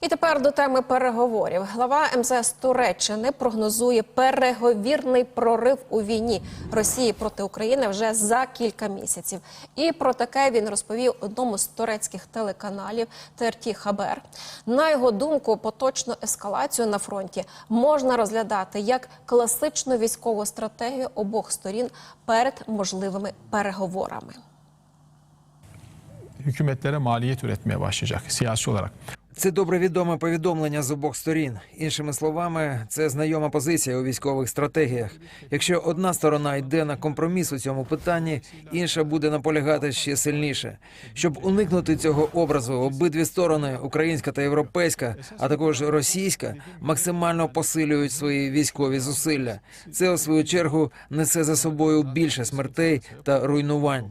І тепер до теми переговорів. Глава МЗС Туреччини прогнозує переговірний прорив у війні Росії проти України вже за кілька місяців. І про таке він розповів одному з турецьких телеканалів ТРТ Хабер. На його думку, поточну ескалацію на фронті можна розглядати як класичну військову стратегію обох сторін перед можливими переговорами. hükümetlere maliyet üretmeye başlayacak siyasi olarak. Це добре відоме повідомлення з обох сторін. Іншими словами, це знайома позиція у військових стратегіях. Якщо одна сторона йде на компроміс у цьому питанні, інша буде наполягати ще сильніше. Щоб уникнути цього образу, обидві сторони, українська та європейська, а також російська, максимально посилюють свої військові зусилля. Це у свою чергу несе за собою більше смертей та руйнувань.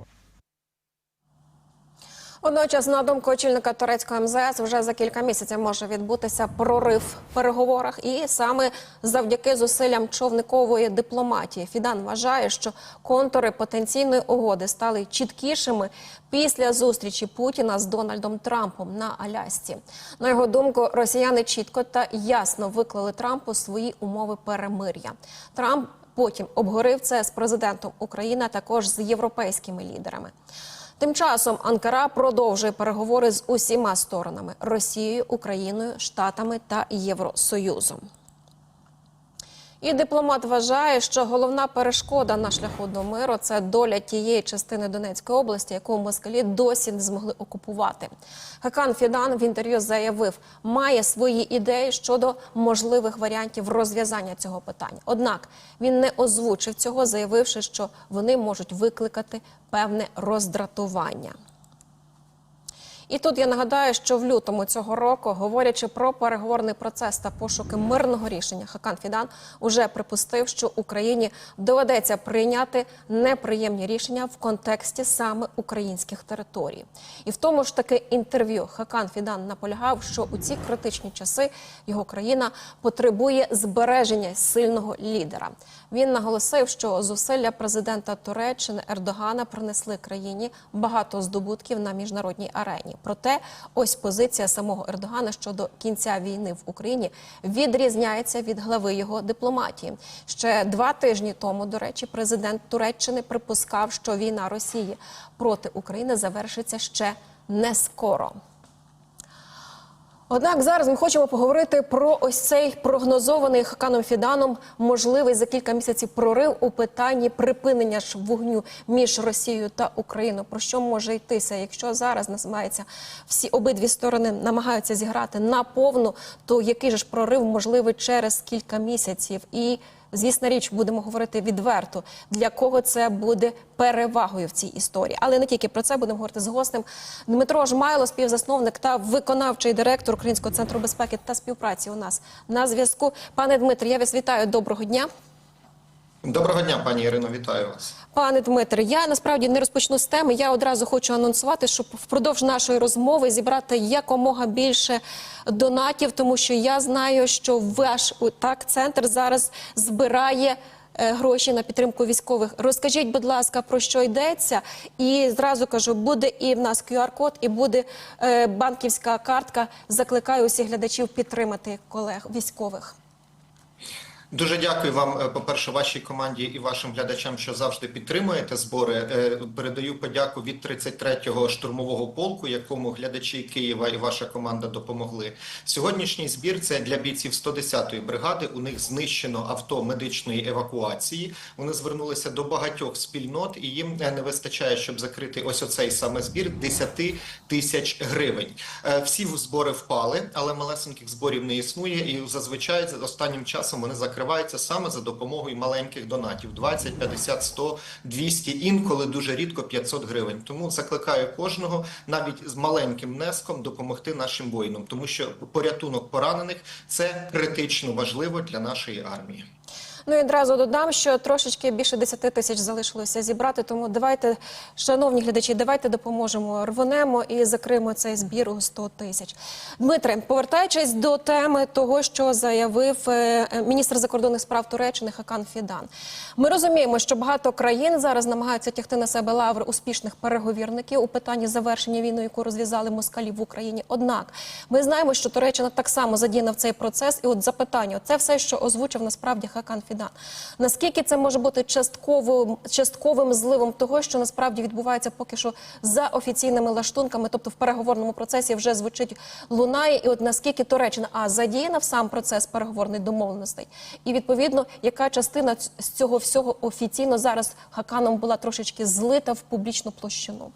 Водночас, на думку очільника турецького МЗС, вже за кілька місяців може відбутися прорив в переговорах, і саме завдяки зусиллям човникової дипломатії. Фідан вважає, що контури потенційної угоди стали чіткішими після зустрічі Путіна з Дональдом Трампом на Алясці. На його думку, росіяни чітко та ясно виклали Трампу свої умови перемир'я. Трамп потім обговорив це з президентом України, а також з європейськими лідерами. Тим часом Анкара продовжує переговори з усіма сторонами Росією, Україною, Штатами та Євросоюзом. І дипломат вважає, що головна перешкода на шляху до миру це доля тієї частини Донецької області, яку москалі досі не змогли окупувати. Хакан Фідан в інтерв'ю заявив, має свої ідеї щодо можливих варіантів розв'язання цього питання. Однак він не озвучив цього, заявивши, що вони можуть викликати певне роздратування. І тут я нагадаю, що в лютому цього року, говорячи про переговорний процес та пошуки мирного рішення, Хакан Фідан уже припустив, що Україні доведеться прийняти неприємні рішення в контексті саме українських територій. І в тому ж таки інтерв'ю Хакан Фідан наполягав, що у ці критичні часи його країна потребує збереження сильного лідера. Він наголосив, що зусилля президента Туреччини Ердогана принесли країні багато здобутків на міжнародній арені. Проте, ось позиція самого Ердогана щодо кінця війни в Україні відрізняється від глави його дипломатії. Ще два тижні тому, до речі, президент Туреччини припускав, що війна Росії проти України завершиться ще не скоро. Однак зараз ми хочемо поговорити про ось цей прогнозований Хаканом Фіданом можливий за кілька місяців прорив у питанні припинення ж вогню між Росією та Україною. Про що може йтися? Якщо зараз називається всі обидві сторони намагаються зіграти на повну, то який же ж прорив можливий через кілька місяців? І Звісна річ, будемо говорити відверто, для кого це буде перевагою в цій історії. Але не тільки про це будемо говорити з гостем. Дмитро Жмайло, співзасновник та виконавчий директор Українського центру безпеки та співпраці. У нас на зв'язку. Пане Дмитре, я вас вітаю. Доброго дня. Доброго дня, пані Ірино, вітаю вас. Пане Дмитре, я насправді не розпочну з теми. Я одразу хочу анонсувати, щоб впродовж нашої розмови зібрати якомога більше донатів, тому що я знаю, що ваш так центр зараз збирає. е, Гроші на підтримку військових. Розкажіть, будь ласка, про що йдеться, і зразу кажу, буде і в нас QR-код, і буде е, банківська картка. Закликаю усіх глядачів підтримати колег військових. Дуже дякую вам, е, по-перше, вашій команді і вашим глядачам, що завжди підтримуєте збори. Е, Передаю подяку від 33-го штурмового полку, якому глядачі Києва і ваша команда допомогли. Сьогоднішній збір це для бійців 110-ї бригади. У них знищено авто медичної евакуації. Вони звернулися до багатьох спільнот, і їм е, не вистачає, щоб закрити ось оцей саме збір 10 тисяч гривень. Всі збори впали, але малесеньких зборів не існує. І зазвичай за останнім часом вони закриваються саме за допомогою маленьких донатів: 20, 50, 100, 200, інколи дуже рідко 500 гривень. Тому закликаю кожного навіть з маленьким внеском допомогти нашим воїнам, тому що порятунок поранених це критично важливо для нашої армії. Ну і одразу додам, що трошечки більше 10 тисяч залишилося зібрати. Тому давайте, шановні глядачі, давайте допоможемо. Рвонемо і закриємо цей збір у 100 тисяч. Дмитре, повертаючись до теми того, що заявив е, міністр закордонних справ Туреччини Хакан Фідан. Ми розуміємо, що багато країн зараз намагаються тягти на себе лаври успішних переговірників у питанні завершення війни, яку розв'язали москалі в Україні. Однак ми знаємо, що Туреччина так само задіяна в цей процес. І от запитання, це все, що озвучив насправді Хакан Фідан. Наскільки це може бути частковим, частковим зливом того, що насправді відбувається поки що за офіційними лаштунками, тобто в переговорному процесі вже звучить лунає, і от наскільки Туреччина а задіяна в сам процес переговорних домовленостей, і відповідно, яка частина з цього всього офіційно зараз Хаканом була трошечки злита в публічну площину.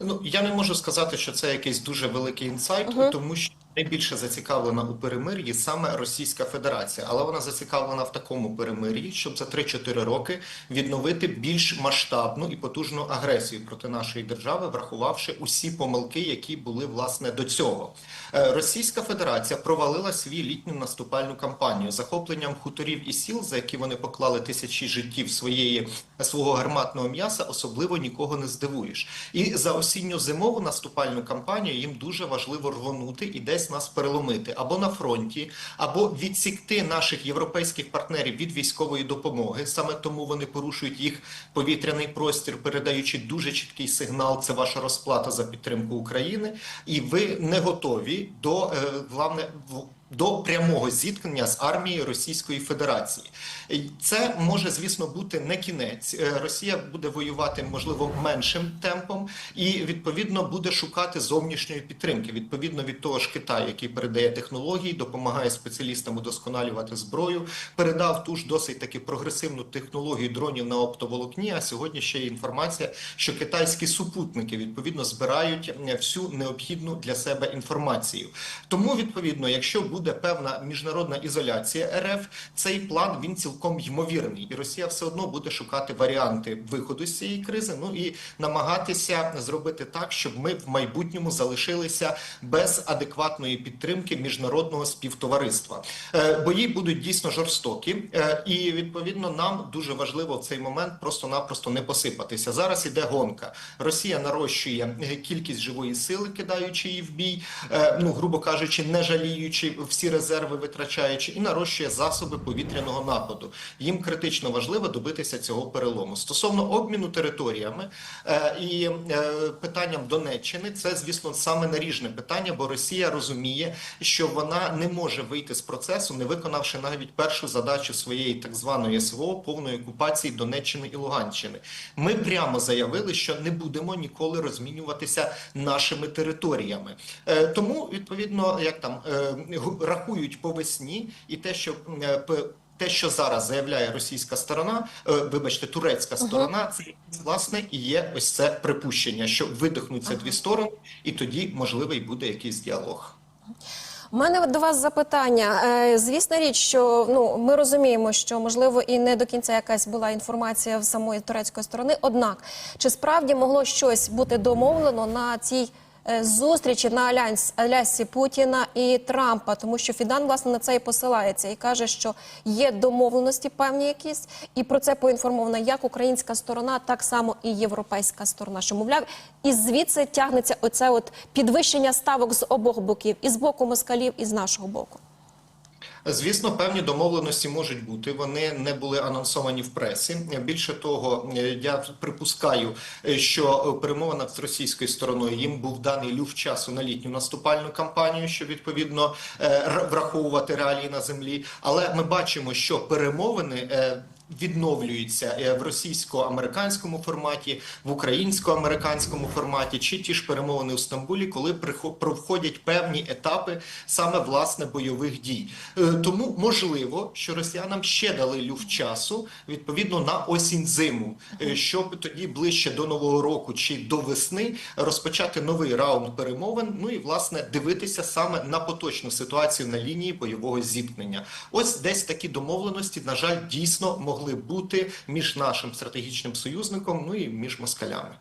Ну я не можу сказати, що це якийсь дуже великий інсайт, тому що найбільше зацікавлена у перемир'ї саме Російська Федерація, але вона зацікавлена в такому перемир'ї, щоб за 3-4 роки відновити більш масштабну і потужну агресію проти нашої держави, врахувавши усі помилки, які були власне до цього. Е, Російська Федерація провалила свій літню наступальну кампанію захопленням хуторів і сіл, за які вони поклали тисячі життів своєї свого гарматного м'яса, особливо нікого не здивуєш. І за осінньо-зимову наступальну кампанію їм дуже важливо рвонути і десь нас переломити або на фронті, або відсікти наших європейських партнерів від військової допомоги. Саме тому вони порушують їх повітряний простір, передаючи дуже чіткий сигнал. Це ваша розплата за підтримку України, і ви не готові до е, главне в- до прямого зіткнення з армією Російської Федерації. Це може, звісно, бути не кінець. Е, Росія буде воювати, можливо, меншим темпом, і відповідно буде шукати зовнішньої підтримки. Відповідно від того ж Китай, який передає технології, допомагає спеціалістам удосконалювати зброю, передав ту ж досить таки прогресивну технологію дронів на оптоволокні. А сьогодні ще є інформація, що китайські супутники відповідно збирають всю необхідну для себе інформацію. Тому відповідно, якщо буде певна міжнародна ізоляція РФ, цей план він цілком ймовірний, і Росія все одно буде шукати варіанти виходу з цієї кризи. Ну і намагатися зробити так, щоб ми в майбутньому залишилися без адекватної підтримки міжнародного співтовариства. Е, Бої будуть дійсно жорстокі, е, і відповідно нам дуже важливо в цей момент просто-напросто не посипатися. Зараз іде гонка. Росія нарощує кількість живої сили, кидаючи її в бій, е, ну грубо кажучи, не жаліючи всі резерви, витрачаючи, і нарощує засоби повітряного нападу. Їм критично важливо добитися цього перелому. Стосовно обміну територіями е, і е, питанням Донеччини, це звісно саме наріжне питання, бо Росія розуміє, що вона не може вийти з процесу, не виконавши навіть першу задачу своєї так званої СВО повної окупації Донеччини і Луганщини. Ми прямо заявили, що не будемо ніколи розмінюватися нашими територіями. Е, тому відповідно, як там е, рахують по весні, і те, що е, те, що зараз заявляє російська сторона, е, вибачте, турецька сторона, це власне і є ось це припущення, що видихнуться дві сторони, і тоді можливий буде якийсь діалог. У мене до вас запитання. Е, Звісна річ, що ну ми розуміємо, що можливо і не до кінця якась була інформація в самої турецької сторони. Однак, чи справді могло щось бути домовлено на цій зустрічі на Алясі Путіна і Трампа? Тому що Фідан власне на це і посилається і каже, що є домовленості певні якісь, і про це поінформована як українська сторона, так само і європейська сторона. Що мовляв, і звідси тягнеться оце от підвищення ставок з обох боків, і з боку москалів, і з нашого боку. Звісно, певні домовленості можуть бути. Вони не були анонсовані в пресі. Більше того, е, я припускаю, е, що перемовина з російською стороною їм був даний люфт часу на літню наступальну кампанію, що відповідно е, враховувати реалії на землі. Але ми бачимо, що перемовини. Відновлюються е, в російсько-американському форматі, в українсько-американському форматі, чи ті ж перемовини у Стамбулі, коли проходять певні етапи саме власне бойових дій. Е, Тому можливо, що росіянам ще дали люфт часу відповідно на осінь зиму, е, щоб тоді ближче до нового року чи до весни розпочати новий раунд перемовин. Ну і власне дивитися саме на поточну ситуацію на лінії бойового зіткнення. Ось десь такі домовленості, на жаль, дійсно могли бути між нашим стратегічним союзником, ну і між москалями.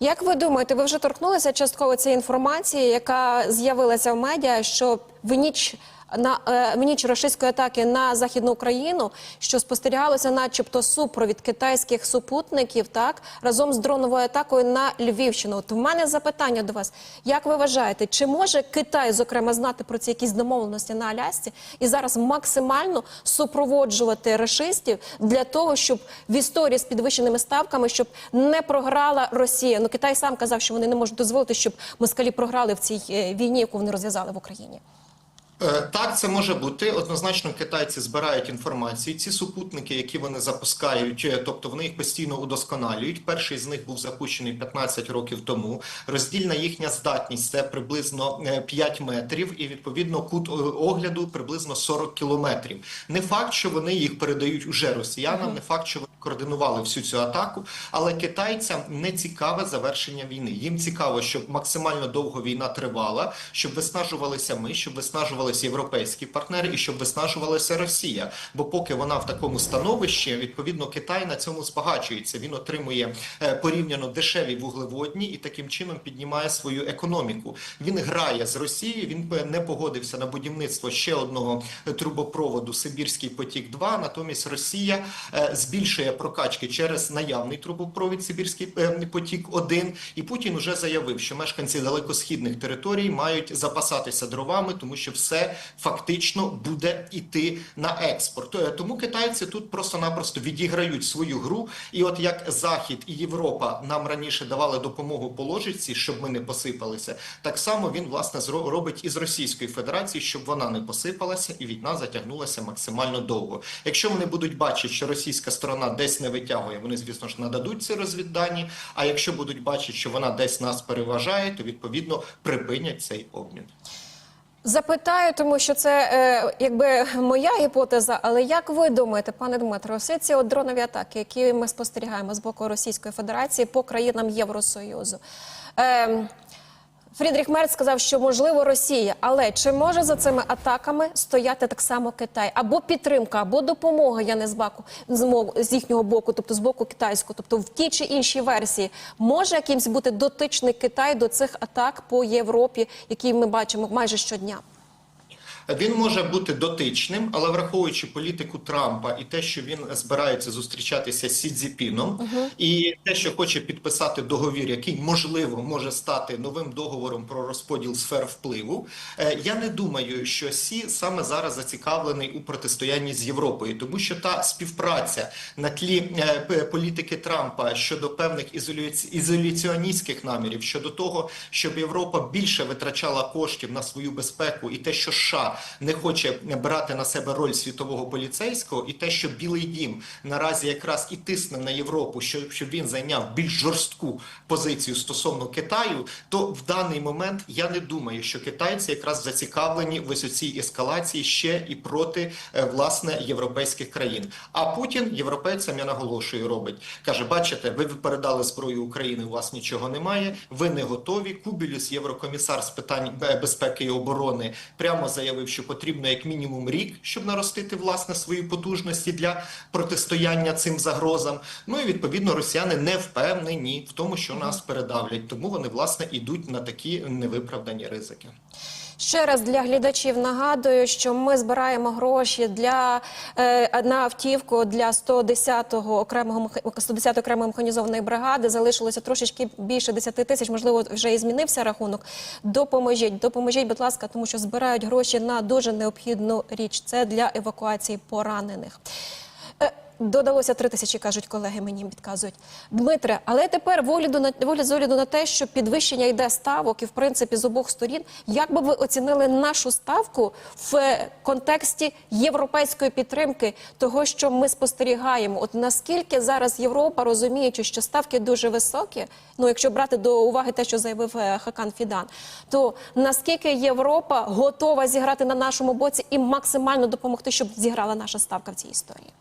Як ви думаєте, ви вже торкнулися частково цієї інформації, яка з'явилася в медіа, що в ніч на е, в ніч рашистської атаки на західну Україну, що спостерігалося, начебто, супровід китайських супутників, так разом з дроновою атакою на Львівщину. От в мене запитання до вас: як ви вважаєте, чи може Китай, зокрема, знати про ці якісь домовленості на Алясці і зараз максимально супроводжувати рашистів для того, щоб в історії з підвищеними ставками, щоб не програла Росія? Ну Китай сам казав, що вони не можуть дозволити, щоб москалі програли в цій е, війні, яку вони розв'язали в Україні. Е, Так, це може бути. Однозначно, китайці збирають інформацію. Ці супутники, які вони запускають, е, тобто вони їх постійно удосконалюють. Перший з них був запущений 15 років тому. Роздільна їхня здатність це приблизно е, 5 метрів, і відповідно кут е, огляду приблизно 40 кілометрів. Не факт, що вони їх передають уже росіянам, не факт, що вони координували всю цю атаку, але китайцям не цікаве завершення війни. Їм цікаво, щоб максимально довго війна тривала, щоб виснажувалися ми, щоб виснажувалися європейські партнери і щоб виснажувалася Росія. Бо поки вона в такому становищі, відповідно, Китай на цьому збагачується. Він отримує е, порівняно дешеві вуглеводні і таким чином піднімає свою економіку. Він грає з Росією. Він не погодився на будівництво ще одного е, трубопроводу Сибірський потік. 2 натомість Росія е, прокачки через наявний трубопровід Сибірський е, потік 1 І Путін вже заявив, що мешканці далекосхідних територій мають запасатися дровами, тому що все фактично буде йти на експорт. Е, Тому китайці тут просто-напросто відіграють свою гру. І от як Захід і Європа нам раніше давали допомогу по ложиці, щоб ми не посипалися, так само він власне робить із Російської Федерації, щоб вона не посипалася і війна затягнулася максимально довго. Якщо вони будуть бачити, що російська сторона десь не витягує, вони звісно ж нададуть ці розвіддані. А якщо будуть бачити, що вона десь нас переважає, то відповідно припинять цей обмін. Запитаю, тому що це е, якби моя гіпотеза. Але як ви думаєте, пане Дмитро, всі ці от дронові атаки, які ми спостерігаємо з боку Російської Федерації по країнам Євросоюзу? Е, Фрідріх Мерц сказав, що можливо Росія, але чи може за цими атаками стояти так само Китай? Або підтримка, або допомога я не з баку з їхнього боку, тобто з боку китайського, тобто в тій чи іншій версії, може якимсь бути дотичний Китай до цих атак по Європі, які ми бачимо майже щодня? Він може бути дотичним, але враховуючи політику Трампа і те, що він збирається зустрічатися з Сі Цзіпіном, і те, що хоче підписати договір, який можливо може стати новим договором про розподіл сфер впливу. е, Я не думаю, що Сі саме зараз зацікавлений у протистоянні з Європою, тому що та співпраця на тлі е, політики Трампа щодо певних ізоляціоністських намірів, щодо того, щоб Європа більше витрачала коштів на свою безпеку, і те, що США не хоче брати на себе роль світового поліцейського, і те, що Білий Дім наразі якраз і тисне на Європу, щоб, щоб він зайняв більш жорстку позицію стосовно Китаю, то в даний момент я не думаю, що китайці якраз зацікавлені в ось цій ескалації ще і проти е, власне європейських країн. А Путін європейцям я наголошую робить. каже: бачите, ви передали зброю України, у вас нічого немає. Ви не готові. Кубілюс, єврокомісар з питань безпеки і оборони, прямо заявив, що потрібно як мінімум рік, щоб наростити власне свої потужності для протистояння цим загрозам. Ну і відповідно росіяни не впевнені в тому, що нас передавлять. Тому вони власне ідуть на такі невиправдані ризики. Ще раз для глядачів нагадую, що ми збираємо гроші для е, на автівку для 110-го окремого меха- 110 окремої механізованої бригади. Залишилося трошечки більше 10 тисяч. Можливо, вже і змінився рахунок. Допоможіть, допоможіть, будь ласка, тому що збирають гроші на дуже необхідну річ. Це для евакуації поранених. Додалося три тисячі, кажуть колеги, мені підказують. Дмитре, але тепер в огляду на в з огляду на те, що підвищення йде ставок, і в принципі з обох сторін, як би ви оцінили нашу ставку в е, контексті європейської підтримки, того, що ми спостерігаємо? От наскільки зараз Європа, розуміючи, що ставки дуже високі, ну якщо брати до уваги те, що заявив е, Хакан Фідан, то наскільки Європа готова зіграти на нашому боці і максимально допомогти, щоб зіграла наша ставка в цій історії?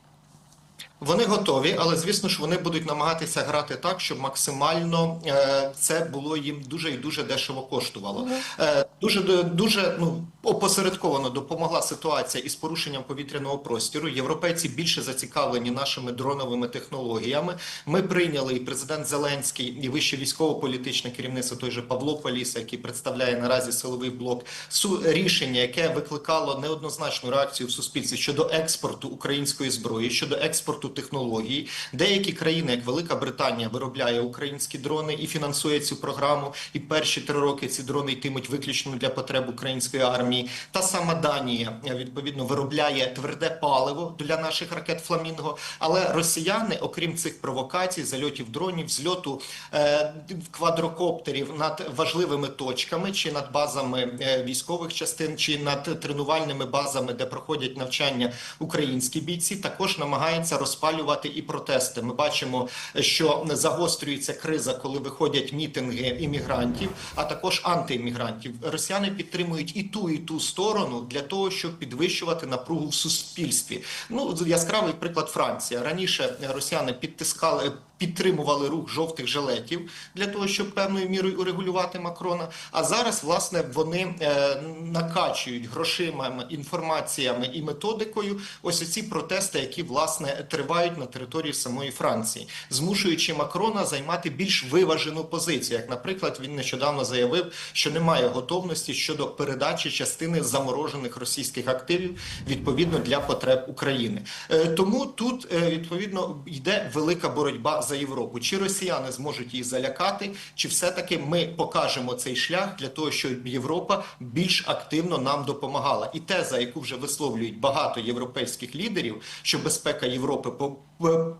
Вони готові, але звісно ж вони будуть намагатися грати так, щоб максимально е, це було їм дуже і дуже дешево коштувало. Е, дуже дуже ну Опосередковано допомогла ситуація із порушенням повітряного простіру. Європейці більше зацікавлені нашими дроновими технологіями. Ми прийняли і президент Зеленський, і вище військово-політичне керівництво, той же Павло Поліса, який представляє наразі силовий блок, су- рішення, яке викликало неоднозначну реакцію в суспільстві щодо експорту української зброї, щодо експорту технологій. Деякі країни, як Велика Британія, виробляє українські дрони і фінансує цю програму. І перші три роки ці дрони йтимуть виключно для потреб української армії. Та сама Данія відповідно виробляє тверде паливо для наших ракет Фламінго. Але росіяни, окрім цих провокацій, зальотів дронів, зльоту е, квадрокоптерів над важливими точками, чи над базами е, військових частин, чи над тренувальними базами, де проходять навчання українські бійці, також намагаються розпалювати і протести. Ми бачимо, що загострюється криза, коли виходять мітинги іммігрантів, а також антиіммігрантів. Росіяни підтримують і ту, і ту сторону для того, щоб підвищувати напругу в суспільстві. Ну яскравий приклад Франція. Раніше росіяни підтискали. Підтримували рух жовтих жилетів для того, щоб певною мірою урегулювати Макрона. А зараз, власне, вони е, накачують грошима, інформаціями і методикою ось ці протести, які власне тривають на території самої Франції, змушуючи Макрона займати більш виважену позицію. Як, наприклад, він нещодавно заявив, що немає готовності щодо передачі частини заморожених російських активів відповідно для потреб України. Е, Тому тут е, відповідно йде велика боротьба за Європу. Чи росіяни зможуть її залякати, чи все-таки ми покажемо цей шлях для того, щоб Європа більш активно нам допомагала? І теза, яку вже висловлюють багато європейських лідерів, що безпека Європи по-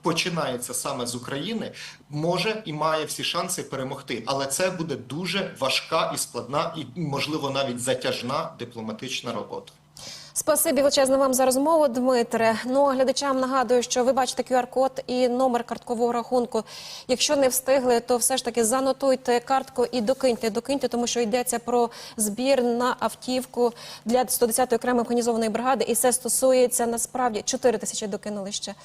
починається саме з України, може і має всі шанси перемогти. Але це буде дуже важка і складна, і можливо навіть затяжна дипломатична робота. Спасибі величезне вам за розмову, Дмитре. Ну глядачам нагадую, що ви бачите QR-код і номер карткового рахунку. Якщо не встигли, то все ж таки занотуйте картку і докиньте, докиньте, тому що йдеться про збір на автівку для 110-ї окремої механізованої бригади, і це стосується насправді 4 тисячі докинули ще.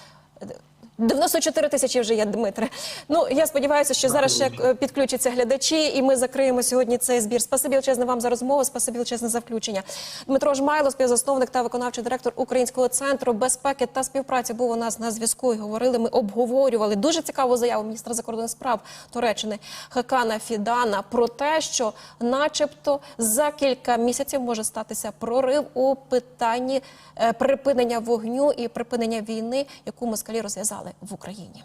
94 тисячі вже є, Дмитре. Ну я сподіваюся, що зараз ще е, підключаться глядачі, і ми закриємо сьогодні цей збір. Спасибі величезне вам за розмову. Спасибі величезне за включення. Дмитро Жмайло, співзасновник та виконавчий директор Українського центру безпеки та співпраці, був у нас на зв'язку. І говорили. Ми обговорювали дуже цікаву заяву міністра закордонних справ Туреччини Хакана Фідана про те, що, начебто, за кілька місяців може статися прорив у питанні е, припинення вогню і припинення війни, яку москалі розв'язали в Україні.